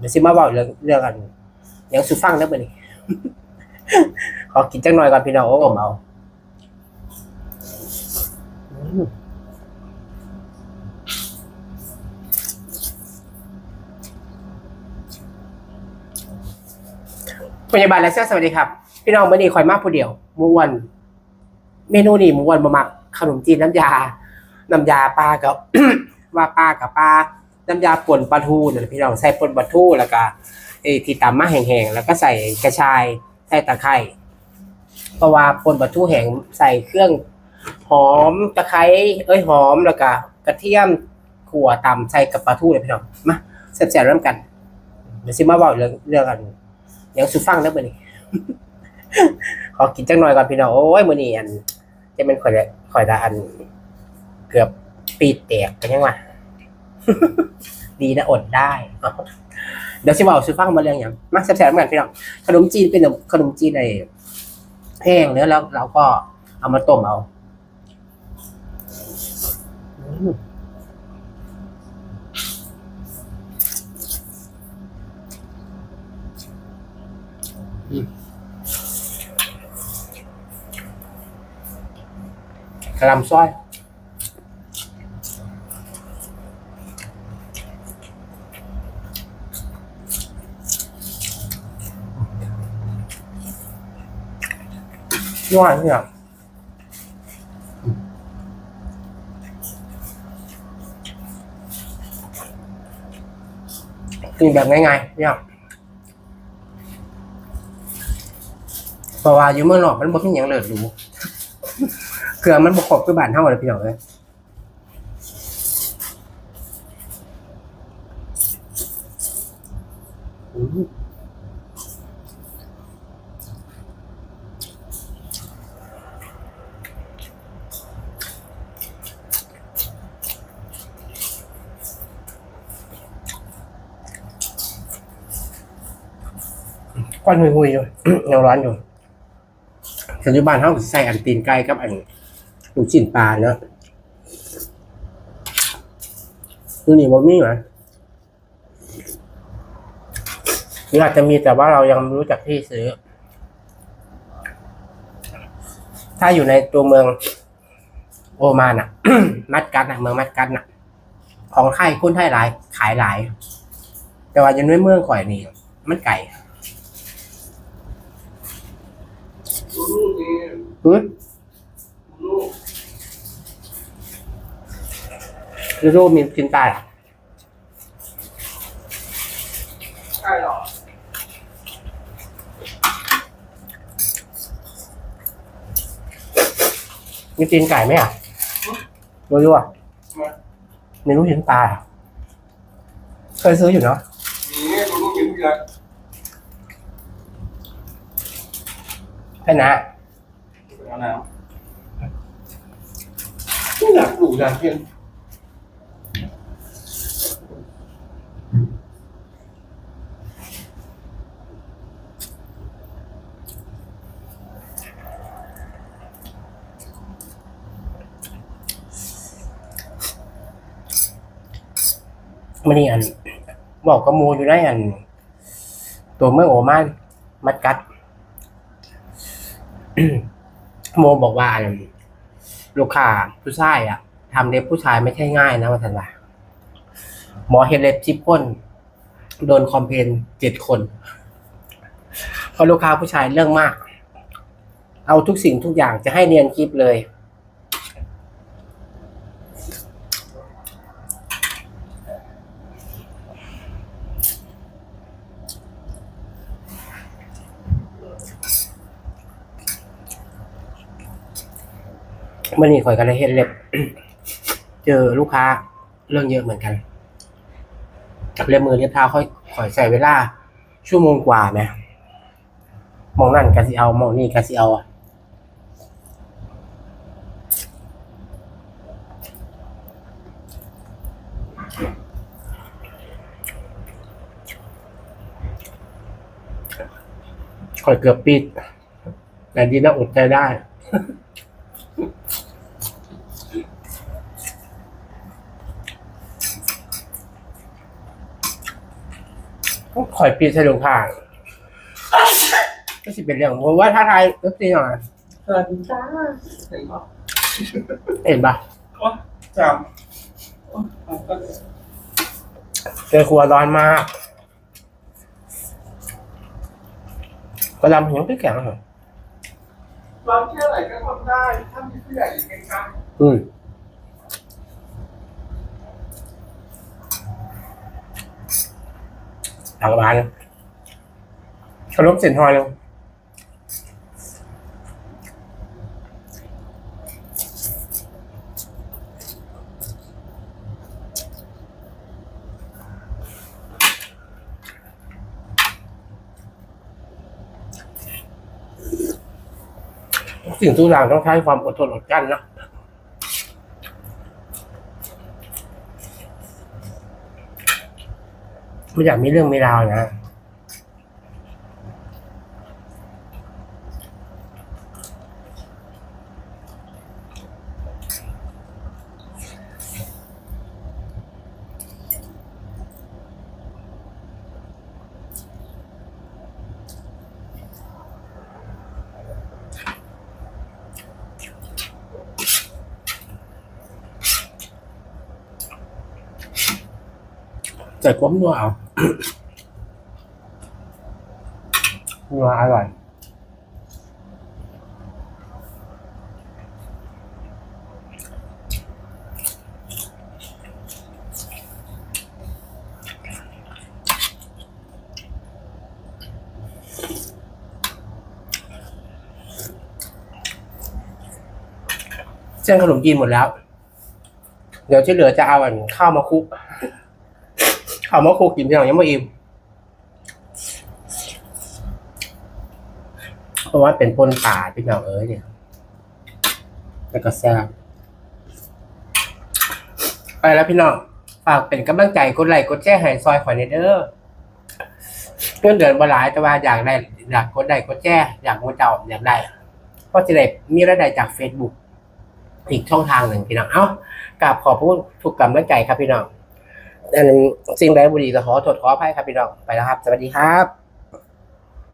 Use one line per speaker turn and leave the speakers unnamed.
เดี๋ยวสิมาบอกเรื่องเรื่องกันยังสุฟังนะเบอร์นี้ขอกินจังหน่อยก่อนพี่น้องโอ้ผมเอาพยาบาลและเสื้อสวัสดีครับ พี่น้องเบอร์นี้คอยมากผู้เดียวมูวัน เมนูนี้มูวันบะมักขนมจีนน้ำยา น้ำยาปลากับว่าปลากับปลา น้ำยาป่นปลาทูเนี่ยพี่น้องใส่ป่นปลาทูแล้วก็เอ้ที่ตำมาแห้งๆแล้วก็ใส่กระชายใส่ตะไคร้เพราะว่าป่นปลาทูแห้งใส่เครื่องหอมตะไคร้เอ้ยหอมแล้วก็กระเทียมขั่วตำใส่กับปลาทูเลยพี่น้องมาแซ่บๆเริ่มกันเดี๋ยวซิมาบอกเรื่องเรื่องกันยังสุฟังนะเบอร์นี้ขอกินจังหน่อยก่อนพี่น้องโอ้ยมื้อนี้อันจะเป็นข่อยละข่อยละอัน เกือบปีแตกกันยังวะ ดีนะอดได้ เดี๋ยวสิบอกซื้อฟังมาเรื่องอย่างมาแซ่บๆเหมือนกันพี่น้องขนมจีนเป็นขนมจีนในแห้งเนื้อแล้วเราก็เอามาต้มเอาอืมกระลำซอย ย้อนเนี่ยกินแบบง่ายๆเนี่ยเพราะว่าอยู่เมืองนอกมันบ่มีหยังเลิศหรูเกลือมันบ่ครบคือบ้านเฮาเลยพี่น้องเอ้ย ควันหุยๆอยู่ยังร้อนอยู่ปัจจุบันเขาใส่อันตีนไก่กับอันลูกชิ้นปลาเนาะคือนี่ว่มีไหมหรืออาจจะมีแต่ว่าเรายังไม่รู้จักที่ซื้อ ถ้าอยู่ในตัวเมืองโอมานอะมัดกัดนะเมืองมัดกัดน่ะของไทยคนไทยหลาย ขายหลาย แต่ว่าอยู่ในเมืองข่อยนี่มันไก่
ลูกนี่
หือ
ลูก
หรือรูปมีกินปลาเหรอ
ใช่หรอ
มีตีนไก่ไหมอะรู้รู้อะมีลูกชิ้นปลาเคยซื้ออยู่เนาะ
นี่ลูกกินเยอะ
แค่นะ
เอาน้ำไม่อยากดูอยากกิน
มันนี่อันบอกกับหมูอยู่ได้อัน ตัวเมื่อโอมานมัดกัด โมบอกว่าลูกค้าผู้ชายอะทำเล็บผู้ชายไม่ใช่ง่ายนะมาทันว่าหมอเฮดเล็บชิปก้นโดนคอมเพนเจ็ดคนเพราะลูกค้าผู้ชายเรื่องมาก เอาทุกสิ่งทุกอย่างจะให้เนียนคลิปเลย มื่อนี้ข่อยก็เลยเห็นเล็บ เจอลูกค้าเรื่องเยอะเหมือนกันเล็บมือเล็บเท้าค่อยข่อยใส่เวลา ชั่วโมงกว่านะมองนั่นกะสิเอามองนี่กะสิเอาข่อยเกือบปิด แต่ดีนะอดใจได้ คอยปีสะดุงผ่านก็สิเป็นเรื่องผมว่าถ้าไทยเอฟซีหน่อย
สวัสดีจ้าเห็นปะ
เห็นปะ
โอ้จำโอ้เอาก็
เจอครัวร้อนมากกระลำยังไม่แข็งเหรอ
ร้อนแค่ไหนก็ทำได้ ถ้ามีผู้ใหญ่อยู่ใกล้
อืม หลังบ้านเขนมเส้นทอยเลยสิ่งทุกอย่างต้องใช้ความอดทนอดกลั้นนะ ไม่อยากมีเรื่องมีราวนะ ใส่ความนัวเอานัวอร่อยเส้นขนมจีนหมดแล้ว เดี๋ยวที่เหลือจะเอาอันข้าวมาคลุก ข้าวมาคลุกกินเพียงยังไม่อิ่มเพราะว่าเป็นปนป่าพี่น้องเอ้ยเนี่ย แล้วก็แซ่บไปแล้วพี่น้องฝากเป็นกำลังใจกดไลค์กดแชร์ให้ซอยขอยเนเดอร์เพื่อนเดือนบหลายแต่ว่าอยากได้อยากกดไลค์กดแชร์อยากมูเจ้าอยากได้ก็จะได้มีรายได้จาก Facebook อีกช่องทางหนึ่งพี่น้อง เอ้ากราบขอบพูดทุกกำลังใจครับพี่น้อง สิ่งใดบุรีจะขอโทษขออภัยครับพี่น้องไปแล้วครับ สวัสดีครับ